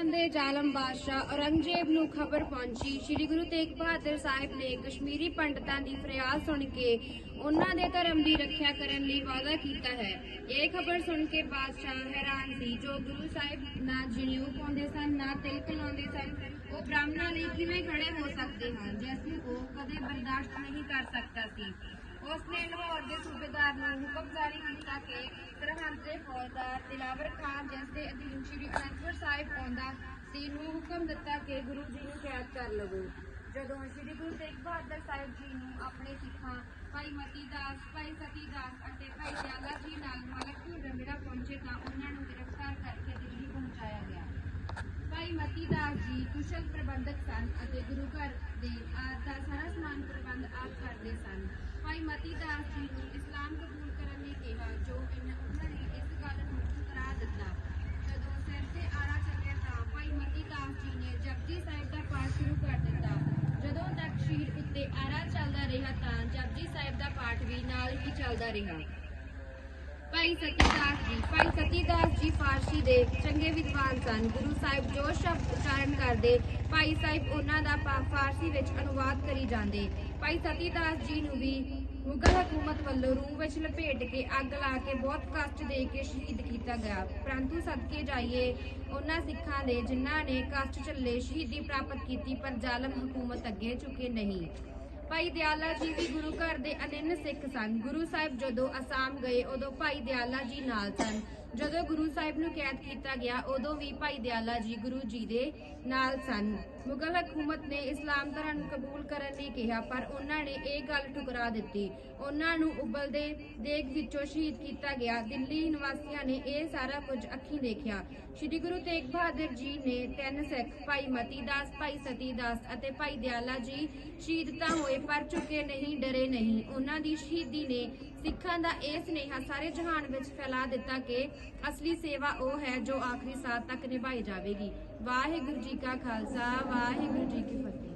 ਪਾਕਿਸਤਾਨ ਦੇ ਜ਼ਾਲਮ ਬਾਦਸ਼ਾਹ ਔਰੰਗਜ਼ੇਬ ਨੂੰ ਖਬਰ ਪਹੁੰਚੀ। ਸ੍ਰੀ ਗੁਰੂ ਤੇਗ ਬਹਾਦਰ ਸਾਹਿਬ ਨੇ ਕਸ਼ਮੀਰੀ ਪੰਡਤਾਂ ਦੀ ਫਰਿਆਦ ਸੁਣ ਕੇ ਉਹਨਾਂ ਦੇ ਧਰਮ ਦੀ ਰੱਖਿਆ ਕਰਨ ਲਈ ਵਾਅਦਾ ਕੀਤਾ ਹੈ। ਇਹ ਖਬਰ ਸੁਣ ਕੇ ਬਾਦਸ਼ਾਹ ਹੈਰਾਨ ਸੀ। ਜੋ ਗੁਰੂ ਸਾਹਿਬ ਨਾ ਜਨੇਊ ਪਾਉਂਦੇ ਸਨ, ਨਾ ਤਿਲਕ ਲਾਉਂਦੇ ਸਨ, ਉਹ ਬ੍ਰਾਹਮਣਾਂ ਲਈ ਕਿਵੇਂ ਖੜੇ ਹੋ ਸਕਦੇ ਹਨ? ਜਿਸ ਨੂੰ ਉਹ ਕਦੇ ਬਰਦਾਸ਼ਤ ਨਹੀਂ ਕਰ ਸਕਦਾ ਸੀ। ਉਸ ਨੇ ਲਾਹੌਰ ਦੇ ਸੂਬੇਦਾਰ ਨੂੰ ਹੁਕਮ ਜਾਰੀ ਕੀਤਾ ਕਿ ਸਰਹੰਦ ਦੇ ਫੌਜਦਾਰ ਦਿਲਾਵਰ ਖਾਨ, ਜਿਸ ਦੇ ਅਧੀਨ ਸ੍ਰੀ ਅਨੰਦਪੁਰ ਸਾਹਿਬ ਆਉਂਦਾ ਸੀ, ਨੂੰ ਹੁਕਮ ਦਿੱਤਾ ਕਿ ਗੁਰੂ ਜੀ ਨੂੰ ਕੈਦ ਕਰ ਲਵੋ। ਜਦੋਂ ਸ੍ਰੀ ਗੁਰੂ ਤੇਗ ਬਹਾਦਰ ਸਾਹਿਬ ਜੀ ਨੂੰ ਆਪਣੇ ਸਿੱਖਾਂ ਭਾਈ ਮਤੀ ਦਾਸ, ਭਾਈ ਸਤੀ ਦਾਸ ਅਤੇ ਭਾਈ ਦਿਆਲਾ ਜੀ ਨਾਲ ਮਲਕਪੁਰ ਰੰਗੜਾ ਪਹੁੰਚੇ ਤਾਂ ਉਹਨਾਂ ਨੂੰ ਗ੍ਰਿਫਤਾਰ ਕਰਕੇ ਦਿੱਲੀ ਪਹੁੰਚਾਇਆ ਗਿਆ। ਭਾਈ ਮਤੀ ਦਾਸ ਜੀ ਕੁਸ਼ਲ ਪ੍ਰਬੰਧਕ ਸਨ ਅਤੇ ਗੁਰੂ ਘਰ ਦੇ ਆਪ ਦਾ ਸਾਰਾ ਸਮਾਨ ਪ੍ਰਬੰਧ ਆਪ ਕਰਦੇ ਸਨ। ਮਤੀ ਦਾਸ ਜੀ ਨੂੰ ਇਸਲਾਮ ਕਬੂਲ ਕਰਨ ਲਈ ਕਿਹਾ, ਜੋ ਉਹਨਾਂ ਨੇ ਇਸ ਗੱਲ ਨੂੰ ਠੁਕਰਾ ਦਿੱਤਾ। ਜਦੋਂ ਸਿਰ ਤੇ ਆਰਾ ਚੱਲਿਆ ਤਾਂ ਭਾਈ ਮਤੀ ਦਾਸ ਜੀ ਨੇ ਜਪਜੀ ਸਾਹਿਬ ਦਾ ਪਾਠ ਸ਼ੁਰੂ ਕਰ ਦਿੱਤਾ। ਜਦੋਂ ਤੱਕ ਸ਼ੀਰ ਉੱਤੇ ਆਰਾ ਚੱਲਦਾ ਰਿਹਾ ਤਾਂ ਜਪਜੀ ਸਾਹਿਬ ਦਾ ਪਾਠ ਵੀ ਨਾਲ ਹੀ ਚੱਲਦਾ ਰਿਹਾ। ਭਾਈ ਸਤੀਦਾਸ ਜੀ ਭਾਈ ਸਤੀਦਾਸ ਜੀ ਫਾਰਸੀ ਦੇ ਚੰਗੇ ਵਿਦਵਾਨ ਸਨ। ਗੁਰੂ ਸਾਹਿਬ ਜੋ ਸ਼ਬਦ ਉਚਾਰਨ ਕਰਦੇ ਭਾਈ ਸਾਹਿਬ ਉਹਨਾਂ ਦਾ ਫਾਰਸੀ ਵਿੱਚ ਅਨੁਵਾਦ ਕਰੀ ਜਾਂਦੇ। ਭਾਈ ਸਤੀਦਾਸ ਜੀ ਨੂੰ ਵੀ ਮੁਗਲ ਹਕੂਮਤ ਵੱਲੋਂ ਰੂਹ ਵਿੱਚ ਲਪੇਟ ਕੇ ਅੱਗ ਲਾ ਕੇ ਬਹੁਤ ਕਸ਼ਟ ਦੇ ਕੇ ਸ਼ਹੀਦ ਕੀਤਾ ਗਿਆ। ਪਰੰਤੂ ਸਦਕੇ ਜਾਈਏ, ਉਹਨਾਂ ਸਿੱਖਾਂ ਦੇ ਜਿਨ੍ਹਾਂ ਨੇ ਕਸ਼ਟ ਝੱਲੇ ਸ਼ਹੀਦੀ ਪ੍ਰਾਪਤ ਕੀਤੀ, ਪਰ ਜ਼ਾਲਮ ਹਕੂਮਤ ਅੱਗੇ ਝੁਕੇ ਨਹੀਂ। ਭਾਈ ਦਿਆਲਾ ਜੀ ਵੀ ਗੁਰੂ ਘਰ ਦੇ ਅਨੰਨ ਸਿੱਖ ਸਨ। ਗੁਰੂ ਸਾਹਿਬ ਜਦੋਂ ਅਸਾਮ ਗਏ, ਉਦੋਂ ਭਾਈ ਦਿਆਲਾ ਜੀ ਨਾਲ ਸਨ। ਜਦੋਂ ਗੁਰੂ ਸਾਹਿਬ ਨੂੰ ਕੈਦ ਕੀਤਾ ਗਿਆ, ਉਦੋਂ ਵੀ ਭਾਈ ਦਿਆਲਾ ਜੀ ਗੁਰੂ ਜੀ ਦੇ ਨਾਲ ਸਨ। ਮੁਗਲ ਹਕੂਮਤ ਨੇ ਇਸਲਾਮ ਧਰਮ ਨੂੰ ਕਬੂਲ ਕਰਨ ਲਈ ਕਿਹਾ, ਪਰ ਉਹਨਾਂ ਨੇ ਇਹ ਗੱਲ ਠੁਕਰਾ ਦਿੱਤੀ। ਉਹਨਾਂ ਨੂੰ ਉਬਲਦੇ ਦੇਗ ਵਿੱਚੋਂ ਸ਼ਹੀਦ ਕੀਤਾ ਗਿਆ। ਦਿੱਲੀ ਨਿਵਾਸੀਆਂ ਨੇ ਇਹ ਸਾਰਾ ਕੁਝ ਅੱਖੀਂ ਦੇਖਿਆ। ਸ੍ਰੀ ਗੁਰੂ ਤੇਗ ਬਹਾਦਰ ਜੀ ਨੇ ਤਿੰਨ ਸਿੱਖ, ਭਾਈ ਮਤੀ ਦਾਸ ਭਾਈ ਸਤੀ ਦਾਸ ਅਤੇ ਭਾਈ ਦਿਆਲਾ ਜੀ ਸ਼ਹੀਦ ਤਾਂ ਹੋਏ, ਪਰ ਝੁਕੇ ਨਹੀਂ, ਡਰੇ ਨਹੀਂ। ਉਹਨਾਂ ਦੀ ਸ਼ਹੀਦੀ ਨੇ ਸਿੱਖਾਂ ਦਾ ਇਹ ਸੁਨੇਹਾ ਸਾਰੇ ਜਹਾਨ ਵਿੱਚ ਫੈਲਾ ਦਿੱਤਾ ਕਿ ਅਸਲੀ ਸੇਵਾ ਉਹ ਹੈ ਜੋ ਆਖਰੀ ਸਾਹ ਤੱਕ ਨਿਭਾਈ ਜਾਵੇਗੀ। ਵਾਹਿਗੁਰੂ ਜੀ ਕਾ ਖਾਲਸਾ, ਵਾਹਿਗੁਰੂ ਜੀ ਕੀ ਫਤਿਹ।